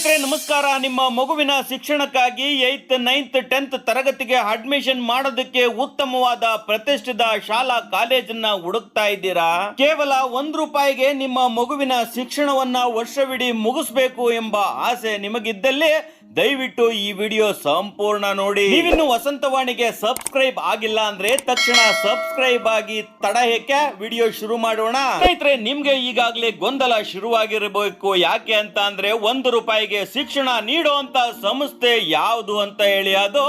ಸ್ನೇಹಿತರೆ, ನಮಸ್ಕಾರ. ನಿಮ್ಮ ಮಗುವಿನ ಶಿಕ್ಷಣಕ್ಕಾಗಿ ಏತ್ ನೈನ್ತ್, ಟೆಂತ್ ತರಗತಿಗೆ ಅಡ್ಮಿಷನ್ ಮಾಡೋದಕ್ಕೆ ಉತ್ತಮವಾದ ಪ್ರತಿಷ್ಠಿತ ಶಾಲಾ ಕಾಲೇಜನ್ನ ಹುಡುಕ್ತಾ ಇದ್ದೀರಾ? ಕೇವಲ ಒಂದ್ ರೂಪಾಯಿಗೆ ನಿಮ್ಮ ಮಗುವಿನ ಶಿಕ್ಷಣವನ್ನ ವರ್ಷವಿಡೀ ಮುಗಿಸ್ಬೇಕು ಎಂಬ ಆಸೆ ನಿಮಗಿದ್ದಲ್ಲಿ ದಯವಿಟ್ಟು ಈ ವಿಡಿಯೋ ಸಂಪೂರ್ಣ ನೋಡಿ. ನೀವಿನ್ನು ವಸಂತವಾಣಿಗೆ ಸಬ್ಸ್ಕ್ರೈಬ್ ಆಗಿಲ್ಲ ಅಂದ್ರೆ ತಕ್ಷಣ ಸಬ್ಸ್ಕ್ರೈಬ್ ಆಗಿ ತಡ ಹೇಕೆ ವಿಡಿಯೋ ಶುರು ಮಾಡೋಣ. ಸ್ನೇಹಿತರೆ ನಿಮ್ಗೆ ಈಗಾಗಲೇ ಗೊಂದಲ ಶುರುವಾಗಿರಬೇಕು. ಯಾಕೆ ಅಂತ ಅಂದ್ರೆ ಒಂದು ರೂಪಾಯಿಗೆ ಶಿಕ್ಷಣ ನೀಡುವಂತ ಸಂಸ್ಥೆ ಯಾವುದು ಅಂತ ಹೇಳಿ ಅದು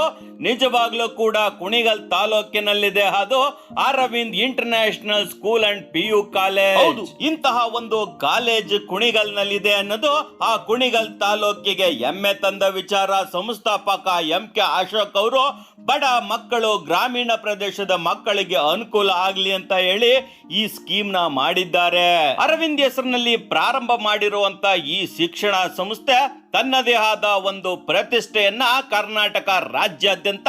ನಿಜವಾಗ್ಲೂ ಕೂಡ ಕುಣಿಗಲ್ ತಾಲೂಕಿನಲ್ಲಿದೆ ಅದು Aravind international school and P U college. ಹೌದು ಇಂತಹ ಒಂದು ಕಾಲೇಜ್ ಕುಣಿಗಲ್ ನಲ್ಲಿದೆ ಅನ್ನೋದು ಆ ಕುಣಿಗಲ್ ತಾಲೂಕಿಗೆ ಹೆಮ್ಮೆ ತಂದ ವಿಚಾರ ಸಂಸ್ಥಾಪಕ ಎಂ ಕೆ ಅಶೋಕ್ ಅವರು, ಬಡ ಮಕ್ಕಳು ಗ್ರಾಮೀಣ ಪ್ರದೇಶದ ಮಕ್ಕಳಿಗೆ ಅನುಕೂಲ ಆಗ್ಲಿ ಅಂತ ಹೇಳಿ ಈ ಸ್ಕೀಮ್ನ ಮಾಡಿದ್ದಾರೆ. ಅರವಿಂದ್ ಹೆಸರಿನಲ್ಲಿ ಪ್ರಾರಂಭ ಮಾಡಿರುವಂತ ಈ ಶಿಕ್ಷಣ ಸಂಸ್ಥೆ ತನ್ನದೇ ಆದ ಒಂದು ಪ್ರತಿಷ್ಠೆಯನ್ನ ಕರ್ನಾಟಕ ರಾಜ್ಯಾದ್ಯಂತ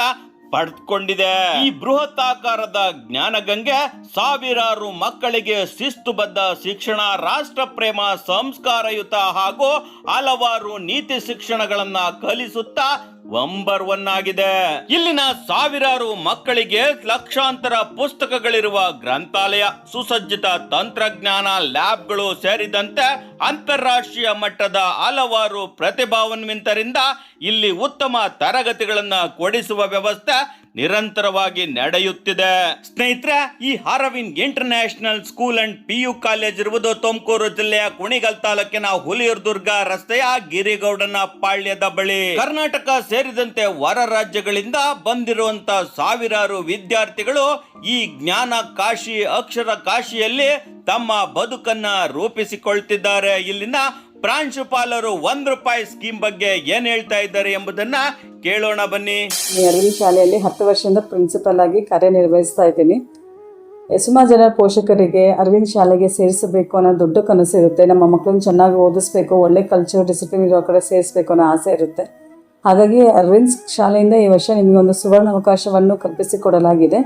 ಪಡೆದುಕೊಂಡಿದೆ ಈ ಬೃಹತ್ ಆಕಾರದ ಜ್ಞಾನಗಂಗೆ ಸಾವಿರಾರು ಮಕ್ಕಳಿಗೆ ಶಿಸ್ತುಬದ್ಧ ಶಿಕ್ಷಣ ರಾಷ್ಟ್ರ ಪ್ರೇಮ ಸಂಸ್ಕಾರಯುತ ಹಾಗೂ ಹಲವಾರು ನೀತಿ ಶಿಕ್ಷಣಗಳನ್ನ ಕಲಿಸುತ್ತಾ ನಂಬರ್ ಒನ್ ಆಗಿದೆ ಇಲ್ಲಿನ ಸಾವಿರಾರು ಮಕ್ಕಳಿಗೆ ಲಕ್ಷಾಂತರ ಪುಸ್ತಕಗಳಿರುವ ಗ್ರಂಥಾಲಯ, ಸುಸಜ್ಜಿತ ತಂತ್ರಜ್ಞಾನ ಲ್ಯಾಬ್ಗಳು ಸೇರಿದಂತೆ ಅಂತಾರಾಷ್ಟ್ರೀಯ ಮಟ್ಟದ ಹಲವಾರು ಪ್ರತಿಭಾನ್ವಿತರಿಂದ ಇಲ್ಲಿ ಉತ್ತಮ ತರಗತಿಗಳನ್ನು ಕೊಡಿಸುವ ವ್ಯವಸ್ಥೆ ನಿರಂತರವಾಗಿ ನಡೆಯುತ್ತಿದೆ. ಸ್ನೇಹಿತರೆ, ಈ Aravind international school and P U college ಇರುವುದು ತುಮಕೂರು ಜಿಲ್ಲೆಯ ಕುಣಿಗಲ್ ತಾಲೂಕಿನ ಹುಲಿಯೂರ್ದುರ್ಗ ರಸ್ತೆಯ ಗಿರಿಗೌಡನ ಪಾಳ್ಯದ ಬಳಿ. ಕರ್ನಾಟಕ ಸೇರಿದಂತೆ ಹೊರ ರಾಜ್ಯಗಳಿಂದ ಬಂದಿರುವಂತ ಸಾವಿರಾರು ವಿದ್ಯಾರ್ಥಿಗಳು ಈ ಜ್ಞಾನ ಕಾಶಿ, ಅಕ್ಷರ ಕಾಶಿಯಲ್ಲಿ ತಮ್ಮ ಬದುಕನ್ನ ರೂಪಿಸಿಕೊಳ್ತಿದ್ದಾರೆ. ಇಲ್ಲಿನ ಪ್ರಾಂಶುಪಾಲರು ಒಂದ್ ರೂಪಾಯಿ ಸ್ಕೀಮ್ ಬಗ್ಗೆ ಏನ್ ಹೇಳ್ತಾ ಇದ್ದಾರೆ ಎಂಬುದನ್ನ ಕೇಳೋಣ ಬನ್ನಿ. ಅರವಿಂದ್ ಶಾಲೆಯಲ್ಲಿ ಹತ್ತು ವರ್ಷದಿಂದ ಪ್ರಿನ್ಸಿಪಲ್ ಆಗಿ ಕಾರ್ಯನಿರ್ವಹಿಸ್ತಾ ಇದ್ದೀನಿ. ಸುಮಾರು ಜನ ಪೋಷಕರಿಗೆ ಅರವಿಂದ್ ಶಾಲೆಗೆ ಸೇರಿಸಬೇಕು ಅನ್ನೋ ದೊಡ್ಡ ಕನಸು ಇರುತ್ತೆ. ನಮ್ಮ ಮಕ್ಕಳನ್ನ ಚೆನ್ನಾಗಿ ಓದಿಸ್ಬೇಕು, ಒಳ್ಳೆ ಕಲ್ಚರ್ ಡಿಸಿಪ್ಲಿನ್ ಇರೋ ಕಡೆ ಸೇರಿಸಬೇಕು ಅನ್ನೋ ಆಸೆ ಇರುತ್ತೆ. ಹಾಗಾಗಿ ಅರವಿಂದ್ ಶಾಲೆಯಿಂದ ಈ ವರ್ಷ ನಿಮಗೆ ಒಂದು ಸುವರ್ಣ ಅವಕಾಶವನ್ನು ಕಲ್ಪಿಸಿಕೊಡಲಾಗಿದೆ.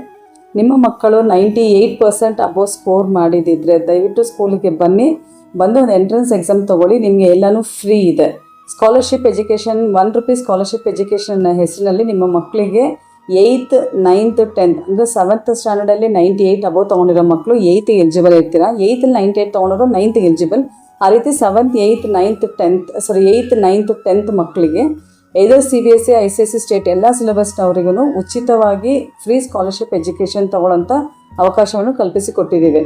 ನಿಮ್ಮ ಮಕ್ಕಳು ninety eight percent above score ಮಾಡಿದಿದ್ರೆ ದಯವಿಟ್ಟು ಸ್ಕೂಲಿಗೆ ಬನ್ನಿ. ಬಂದು ಒಂದು ಎಂಟ್ರೆನ್ಸ್ ಎಕ್ಸಾಮ್ ತೊಗೊಳ್ಳಿ. ನಿಮಗೆ ಎಲ್ಲನೂ ಫ್ರೀ ಇದೆ. Scholarship education one rupee scholarship education ಹೆಸರಿನಲ್ಲಿ ನಿಮ್ಮ ಮಕ್ಕಳಿಗೆ ಏಯ್ತ್ ನೈನ್ತ್ ಟೆಂತ್ ಅಂದರೆ ಸೆವೆಂತ್ ಸ್ಟ್ಯಾಂಡರ್ಡಲ್ಲಿ ನೈಂಟಿ ಏಯ್ಟ್ ಅಬೌವ್ ತೊಗೊಂಡಿರೋ ಮಕ್ಕಳು ಏಯ್ತ್ ಎಲಿಜಿಬಲ್ ಇರ್ತೀರಾ? ಏಯ್ತಲ್ಲಿ ನೈಂಟಿ ಏಯ್ಟ್ ತೊಗೊಂಡಿರೋ ನೈನ್ತ್ ಎಲಿಜಿಬಲ್ ಆ ರೀತಿ seventh eighth ninth tenth sorry eighth ninth tenth ಮಕ್ಕಳಿಗೆ either C B S C I C S C state ಎಲ್ಲ ಸಿಲೆಬಸ್ನವರಿಗೂ ಉಚಿತವಾಗಿ ಫ್ರೀ ಸ್ಕಾಲರ್ಶಿಪ್ ಎಜುಕೇಷನ್ ತೊಗೊಳ್ಳೋಂಥ ಅವಕಾಶವನ್ನು ಕಲ್ಪಿಸಿಕೊಟ್ಟಿದ್ದೀವಿ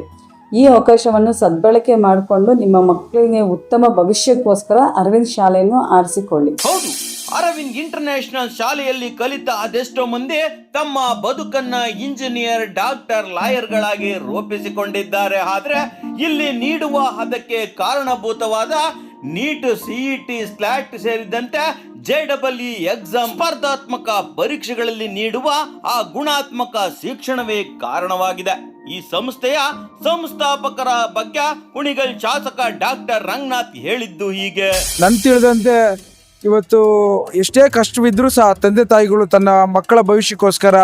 ಈ ಅವಕಾಶವನ್ನು ಸದ್ಬಳಕೆ ಮಾಡಿಕೊಂಡು ನಿಮ್ಮ ಮಕ್ಕಳಿಗೆ ಉತ್ತಮ ಭವಿಷ್ಯಕ್ಕೋಸ್ಕರ ಅರವಿಂದ್ ಶಾಲೆಯನ್ನು ಆರಿಸಿಕೊಳ್ಳಿ. ಹೌದು, ಅರವಿಂದ್ ಇಂಟರ್ನ್ಯಾಷನಲ್ ಶಾಲೆಯಲ್ಲಿ ಕಲಿತ ಅದೆಷ್ಟೋ ಮಂದಿ ತಮ್ಮ ಬದುಕನ್ನ ಇಂಜಿನಿಯರ್, ಡಾಕ್ಟರ್, ಲಾಯರ್ಗಳಾಗಿ ರೂಪಿಸಿಕೊಂಡಿದ್ದಾರೆ. ಆದ್ರೆ ಇಲ್ಲಿ ನೀಡುವ ಅದಕ್ಕೆ ಕಾರಣಭೂತವಾದ ನೀಟ್ ಸಿಇಟಿ ಸ್ಲಾಟ್ ಸೇರಿದಂತೆ ಜೆ ಡಬಲ್ ಇ ಎಕ್ಸಾಮ್ ಸ್ಪರ್ಧಾತ್ಮಕ ಪರೀಕ್ಷೆಗಳಲ್ಲಿ ನೀಡುವ ಆ ಗುಣಾತ್ಮಕ ಶಿಕ್ಷಣವೇ ಕಾರಣವಾಗಿದೆ. ಈ ಸಂಸ್ಥೆಯ ಸಂಸ್ಥಾಪಕರ ಬಗ್ಗೆ ಕುಣಿಗಲ್ ಶಾಸಕ ಡಾಕ್ಟರ್ ರಂಗನಾಥ್ ಹೇಳಿದ್ದು ಹೀಗೆ. ನನ್ ತಿಳಿದಂತೆ ಇವತ್ತು ಎಷ್ಟೇ ಕಷ್ಟವಿದ್ರೂ ಸಹ ತಂದೆ ತಾಯಿಗಳು ತನ್ನ ಮಕ್ಕಳ ಭವಿಷ್ಯಕ್ಕೋಸ್ಕರ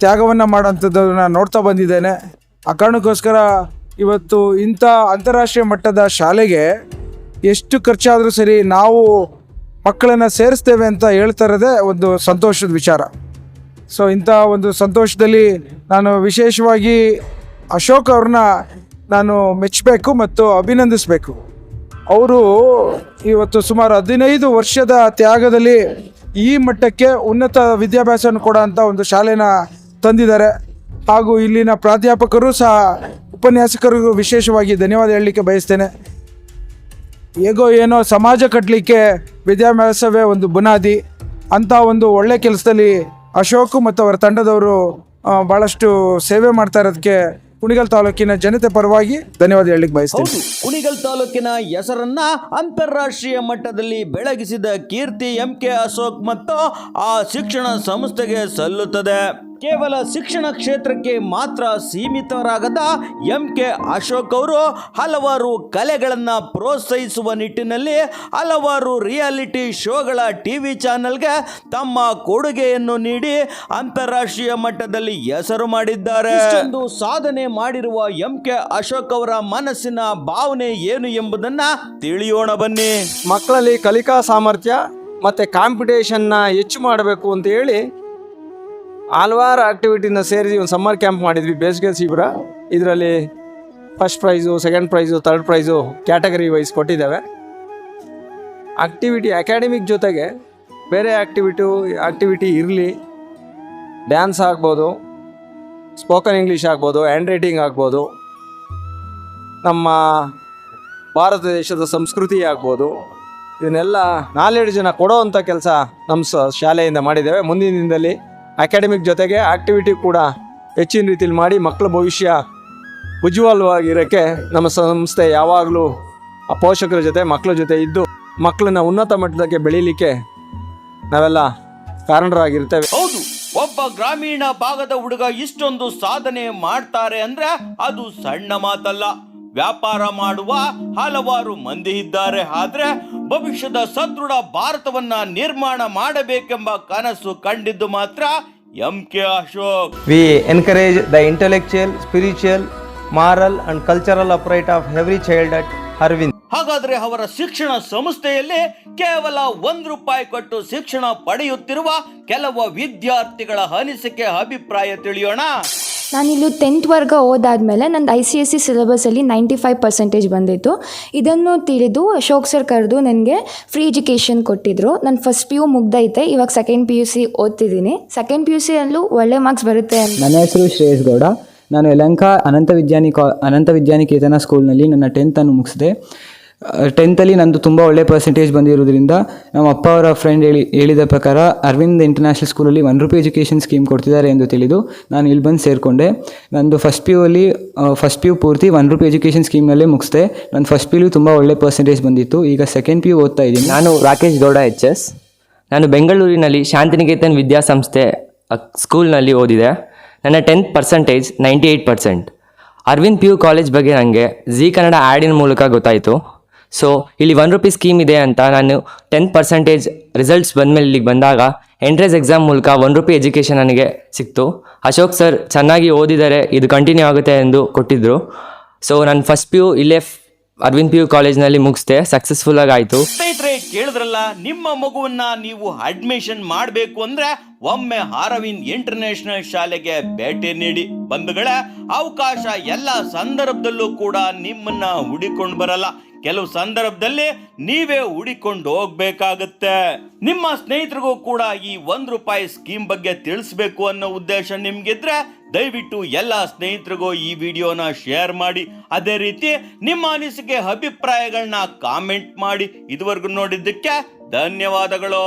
ತ್ಯಾಗವನ್ನು ಮಾಡೋಂಥದ್ದನ್ನ ನೋಡ್ತಾ ಬಂದಿದ್ದೇನೆ. ಆ ಕಾರಣಕ್ಕೋಸ್ಕರ ಇವತ್ತು ಇಂಥ ಅಂತಾರಾಷ್ಟ್ರೀಯ ಮಟ್ಟದ ಶಾಲೆಗೆ ಎಷ್ಟು ಖರ್ಚಾದರೂ ಸರಿ ನಾವು ಮಕ್ಕಳನ್ನು ಸೇರಿಸ್ತೇವೆ ಅಂತ ಹೇಳ್ತಾ ಇರೋದೇ ಒಂದು ಸಂತೋಷದ ವಿಚಾರ. ಸೊ ಇಂಥ ಒಂದು ಸಂತೋಷದಲ್ಲಿ ನಾನು ವಿಶೇಷವಾಗಿ ಅಶೋಕ್ ಅವ್ರನ್ನ ನಾನು ಮೆಚ್ಚಬೇಕು ಮತ್ತು ಅಭಿನಂದಿಸಬೇಕು. ಅವರು ಇವತ್ತು ಸುಮಾರು ಹದಿನೈದು ವರ್ಷದ ತ್ಯಾಗದಲ್ಲಿ ಈ ಮಟ್ಟಕ್ಕೆ ಉನ್ನತ ವಿದ್ಯಾಭ್ಯಾಸವನ್ನು ಕೊಡೋಂಥ ಒಂದು ಶಾಲೆನ ತಂದಿದ್ದಾರೆ. ಹಾಗೂ ಇಲ್ಲಿನ ಪ್ರಾಧ್ಯಾಪಕರು ಸಹ ಉಪನ್ಯಾಸಕರಿಗೂ ವಿಶೇಷವಾಗಿ ಧನ್ಯವಾದ ಹೇಳಲಿಕ್ಕೆ ಬಯಸ್ತೇನೆ. ಹೇಗೋ ಏನೋ ಸಮಾಜ ಕಟ್ಟಲಿಕ್ಕೆ ವಿದ್ಯಾಭ್ಯಾಸವೇ ಒಂದು ಬುನಾದಿ. ಅಂಥ ಒಂದು ಒಳ್ಳೆ ಕೆಲಸದಲ್ಲಿ ಅಶೋಕ್ ಮತ್ತು ಅವರ ತಂಡದವರು ಬಹಳಷ್ಟು ಸೇವೆ ಮಾಡ್ತಾ ಇರೋದಕ್ಕೆ ಕುಣಿಗಲ್ ತಾಲೂಕಿನ ಜನತೆ ಪರವಾಗಿ ಧನ್ಯವಾದ ಹೇಳಲಿಕ್ಕೆ ಬಯಸ್ತೀವಿ ಕುಣಿಗಲ್ ತಾಲೂಕಿನ ಹೆಸರನ್ನ ಅಂತಾರಾಷ್ಟ್ರೀಯ ಮಟ್ಟದಲ್ಲಿ ಬೆಳಗಿಸಿದ ಕೀರ್ತಿ ಎಂ ಕೆ ಅಶೋಕ್ ಮತ್ತು ಆ ಶಿಕ್ಷಣ ಸಂಸ್ಥೆಗೆ ಸಲ್ಲುತ್ತದೆ. ಕೇವಲ ಶಿಕ್ಷಣ ಕ್ಷೇತ್ರಕ್ಕೆ ಮಾತ್ರ ಸೀಮಿತರಾಗದ ಎಂ ಕೆ ಅಶೋಕ್ ಅವರು ಹಲವಾರು ಕಲೆಗಳನ್ನು ಪ್ರೋತ್ಸಾಹಿಸುವ ನಿಟ್ಟಿನಲ್ಲಿ ಹಲವಾರು ರಿಯಾಲಿಟಿ ಶೋಗಳ ಟಿ ವಿ ಚಾನೆಲ್ಗೆ ತಮ್ಮ ಕೊಡುಗೆಯನ್ನು ನೀಡಿ ಅಂತಾರಾಷ್ಟ್ರೀಯ ಮಟ್ಟದಲ್ಲಿ ಹೆಸರು ಮಾಡಿದ್ದಾರೆ. ಒಂದು ಸಾಧನೆ ಮಾಡಿರುವ ಎಂ ಕೆ ಅಶೋಕ್ ಅವರ ಮನಸ್ಸಿನ ಭಾವನೆ ಏನು ಎಂಬುದನ್ನ ತಿಳಿಯೋಣ ಬನ್ನಿ. ಮಕ್ಕಳಲ್ಲಿ ಕಲಿಕಾ ಸಾಮರ್ಥ್ಯ ಮತ್ತು ಕಾಂಪಿಟೇಷನ್ನ ಹೆಚ್ಚು ಮಾಡಬೇಕು ಅಂತ ಹೇಳಿ ಹಲವಾರು ಆ್ಯಕ್ಟಿವಿಟಿನ ಸೇರಿಸಿ ಒಂದು ಸಮ್ಮರ್ ಕ್ಯಾಂಪ್ ಮಾಡಿದ್ವಿ. ಬೇಸಿಗೆ ಶಿಬಿರ ಇದರಲ್ಲಿ first prize second prize third prize category wise ಕೊಟ್ಟಿದ್ದಾವೆ. Activity academic ಜೊತೆಗೆ ಬೇರೆ ಆ್ಯಕ್ಟಿವಿಟು ಆ್ಯಕ್ಟಿವಿಟಿ ಇರಲಿ ಡ್ಯಾನ್ಸ್ ಆಗ್ಬೋದು ಸ್ಪೋಕನ್ ಇಂಗ್ಲೀಷ್ ಆಗ್ಬೋದು ಹ್ಯಾಂಡ್ ರೈಟಿಂಗ್ ಆಗ್ಬೋದು, ನಮ್ಮ ಭಾರತ ದೇಶದ ಸಂಸ್ಕೃತಿ ಆಗ್ಬೋದು, ಇದನ್ನೆಲ್ಲ ನಾಲೆಡ್ಜನ್ನು ಕೊಡೋ ಅಂಥ ಕೆಲಸ ನಮ್ಮ ಶಾಲೆಯಿಂದ ಮಾಡಿದ್ದೇವೆ. ಮುಂದಿನ ದಿನದಲ್ಲಿ ಅಕಾಡೆಮಿಕ್ ಜೊತೆಗೆ ಆ್ಯಕ್ಟಿವಿಟಿ ಕೂಡ ಹೆಚ್ಚಿನ ರೀತಿಯಲ್ಲಿ ಮಾಡಿ ಮಕ್ಕಳ ಭವಿಷ್ಯ ಉಜ್ವಲವಾಗಿರೋಕ್ಕೆ ನಮ್ಮ ಸಂಸ್ಥೆ ಯಾವಾಗಲೂ ಆ ಪೋಷಕರ ಜೊತೆ ಮಕ್ಕಳ ಜೊತೆ ಇದ್ದು ಮಕ್ಕಳನ್ನ ಉನ್ನತ ಮಟ್ಟದಕ್ಕೆ ಬೆಳೀಲಿಕ್ಕೆ ನಾವೆಲ್ಲ ಕಾರಣರಾಗಿರ್ತೇವೆ. ಹೌದು, ಒಬ್ಬ ಗ್ರಾಮೀಣ ಭಾಗದ ಹುಡುಗ ಇಷ್ಟೊಂದು ಸಾಧನೆ ಮಾಡ್ತಾರೆ ಅಂದ್ರೆ ಅದು ಸಣ್ಣ ಮಾತಲ್ಲ. ವ್ಯಾಪಾರ ಮಾಡುವ ಹಲವಾರು ಮಂದಿ ಇದ್ದಾರೆ. ಆದ್ರೆ ಭವಿಷ್ಯದ ಸದೃಢ ಭಾರತವನ್ನ ನಿರ್ಮಾಣ ಮಾಡಬೇಕೆಂಬ ಕನಸು ಕಂಡಿದ್ದು ಮಾತ್ರ M K Ashok. We encourage the intellectual spiritual moral and cultural upright of every child at Aravind ಹಾಗಾದ್ರೆ ಅವರ ಶಿಕ್ಷಣ ಸಂಸ್ಥೆಯಲ್ಲಿ ಕೇವಲ ಒಂದು ರೂಪಾಯಿ ಕೊಟ್ಟು ಶಿಕ್ಷಣ ಪಡೆಯುತ್ತಿರುವ ಕೆಲವು ವಿದ್ಯಾರ್ಥಿಗಳ ಅನಿಸಿಕೆ ಅಭಿಪ್ರಾಯ ತಿಳಿಯೋಣ. ನಾನಿಲ್ಲಿ ವರ್ಗ ಓದಾದಮೇಲೆ ನಂದು ಐ ಸಿ ಎಸ್ ಸಿ ಸಿಲೆಬಸಲ್ಲಿ ನೈಂಟಿ ಫೈವ್ ಪರ್ಸೆಂಟೇಜ್ ಬಂದಿತ್ತು. ಇದನ್ನು ತಿಳಿದು ಅಶೋಕ್ ಸರ್ ಕರೆದು ನನಗೆ ಫ್ರೀ ಎಜುಕೇಷನ್ ಕೊಟ್ಟಿದ್ದರು ನನ್ನ ಫಸ್ಟ್ ಪಿ ಯು ಮುಗ್ದೈತೆ, ಇವಾಗ ಸೆಕೆಂಡ್ ಪಿ ಯು ಸಿ ಓದ್ತಿದ್ದೀನಿ ಸೆಕೆಂಡ್ ಪಿ ಯು ಸಿಯಲ್ಲೂ ಒಳ್ಳೆ ಮಾರ್ಕ್ಸ್ ಬರುತ್ತೆ ನನ್ನ ಹೆಸರು ಶ್ರೇಯಸ್ ಗೌಡ. ನಾನು ಯಲಂಕ ಅನಂತ ವಿದ್ಯಾನಿ ಕಾ ಅನಂತ ವಿದ್ಯಾನಿಕೇತನ ಸ್ಕೂಲ್ನಲ್ಲಿ ನನ್ನ ಟೆಂತನ್ನು ಮುಗಿಸಿದೆ. ಟೆಂತಲ್ಲಿ ನಂದು ತುಂಬ ಒಳ್ಳೆ ಪರ್ಸೆಂಟೇಜ್ ಬಂದಿರೋದ್ರಿಂದ ನಮ್ಮ ಅಪ್ಪ ಅವರ ಫ್ರೆಂಡ್ ಹೇಳಿ, ಹೇಳಿದ ಪ್ರಕಾರ ಅರವಿಂದ್ ಇಂಟರ್ನ್ಯಾಷನಲ್ ಸ್ಕೂಲಲ್ಲಿ ಒನ್ ರುಪಿ ಎಜುಕೇಷನ್ ಸ್ಕೀಮ್ ಕೊಡ್ತಿದ್ದಾರೆ ಎಂದು ತಿಳಿದು ನಾನು ಇಲ್ಲಿ ಬಂದು ಸೇರಿಕೊಂಡೆ. ನಂದು ಫಸ್ಟ್ ಪಿ ಯು ಅಲ್ಲಿ ಫಸ್ಟ್ ಪಿ ಯು ಪೂರ್ತಿ ಒನ್ ರುಪಿ ಎಜುಕೇಷನ್ ಸ್ಕೀಮ್ನಲ್ಲೇ ಮುಗಿಸಿದೆ. ನನ್ನ ಫಸ್ಟ್ ಪಿ ಯು ತುಂಬ ಒಳ್ಳೆ ಪರ್ಸೆಂಟೇಜ್ ಬಂದಿತ್ತು. ಈಗ ಸೆಕೆಂಡ್ ಪಿ ಯು ಓದ್ತಾ ಇದ್ದೀನಿ. ನಾನು ರಾಕೇಶ್ ಗೌಡ ಎಚ್ ಎಸ್ ನಾನು ಬೆಂಗಳೂರಿನಲ್ಲಿ ಶಾಂತಿನಿಕೇತನ್ ವಿದ್ಯಾಸಂಸ್ಥೆ ಸ್ಕೂಲ್ನಲ್ಲಿ ಓದಿದೆ. ನನ್ನ tenth percentage ninety eight percent Aravind P U college ಬಗ್ಗೆ ನನಗೆ ಜಿ ಕನ್ನಡ ಆ್ಯಡಿನ ಮೂಲಕ ಗೊತ್ತಾಯಿತು. ಸೊ ಇಲ್ಲಿ ಒನ್ ರುಪಿ ಸ್ಕೀಮ್ ಇದೆ ಅಂತ ನಾನು ಟೆನ್ ಪರ್ಸೆಂಟೇಜ್ ರಿಸಲ್ಟ್ಸ್ ಬಂದಮೇಲೆ ಇಲ್ಲಿಗೆ ಬಂದಾಗ ಎಂಟ್ರೆನ್ಸ್ ಎಕ್ಸಾಮ್ ಮೂಲಕ ಒನ್ ರುಪಿ ಎಜುಕೇಷನ್ ನನಗೆ ಸಿಕ್ತು. ಅಶೋಕ್ ಸರ್ ಚೆನ್ನಾಗಿ ಓದಿದರೆ ಇದು ಕಂಟಿನ್ಯೂ ಆಗುತ್ತೆ ಎಂದು ಕೊಟ್ಟಿದ್ದರು ಸೊ ನಾನು ಫಸ್ಟ್ ಪಿ ಯು ಇಲ್ಲೇ ಅರವಿಂದ್ ಪಿ ಯು ಕಾಲೇಜ್ನಲ್ಲಿ ಮುಗಿಸ್ದೆ ಸಕ್ಸಸ್ಫುಲ್ಲಾಗಿ ಆಯಿತು. ಸ್ನೇಹಿತರೆ, ಕೇಳಿದ್ರಲ್ಲ, ನಿಮ್ಮ ಮಗುವನ್ನ ನೀವು ಅಡ್ಮಿಷನ್ ಮಾಡಬೇಕು ಅಂದ್ರೆ ಒಮ್ಮೆ ಅರವಿಂದ್ ಇಂಟರ್ನ್ಯಾಷನಲ್ ಶಾಲೆಗೆ ಭೇಟಿ ನೀಡಿ. ಬಂಧುಗಳ, ಅವಕಾಶ ಎಲ್ಲ ಸಂದರ್ಭದಲ್ಲೂ ಕೂಡ ನಿಮ್ಮನ್ನ ಹುಡಿಕೊಂಡು ಬರಲ್ಲ. ಕೆಲವು ಸಂದರ್ಭದಲ್ಲಿ ನೀವೇ ಹುಡಿಕೊಂಡು ಹೋಗ್ಬೇಕಾಗತ್ತೆ. ನಿಮ್ಮ ಸ್ನೇಹಿತರಿಗೂ ಕೂಡ ಈ ಒಂದು ರೂಪಾಯಿ ಸ್ಕೀಮ್ ಬಗ್ಗೆ ತಿಳಿಸ್ಬೇಕು ಅನ್ನೋ ಉದ್ದೇಶ ನಿಮ್ಗಿದ್ರೆ ದಯವಿಟ್ಟು ಎಲ್ಲ ಸ್ನೇಹಿತರಿಗೂ ಈ ವಿಡಿಯೋನ ಶೇರ್ ಮಾಡಿ. ಅದೇ ರೀತಿ ನಿಮ್ಮ ಅನಿಸಿಕೆ ಅಭಿಪ್ರಾಯಗಳನ್ನ ಕಾಮೆಂಟ್ ಮಾಡಿ. ಇದುವರೆಗೂ ನೋಡಿದ್ದಕ್ಕೆ ಧನ್ಯವಾದಗಳು.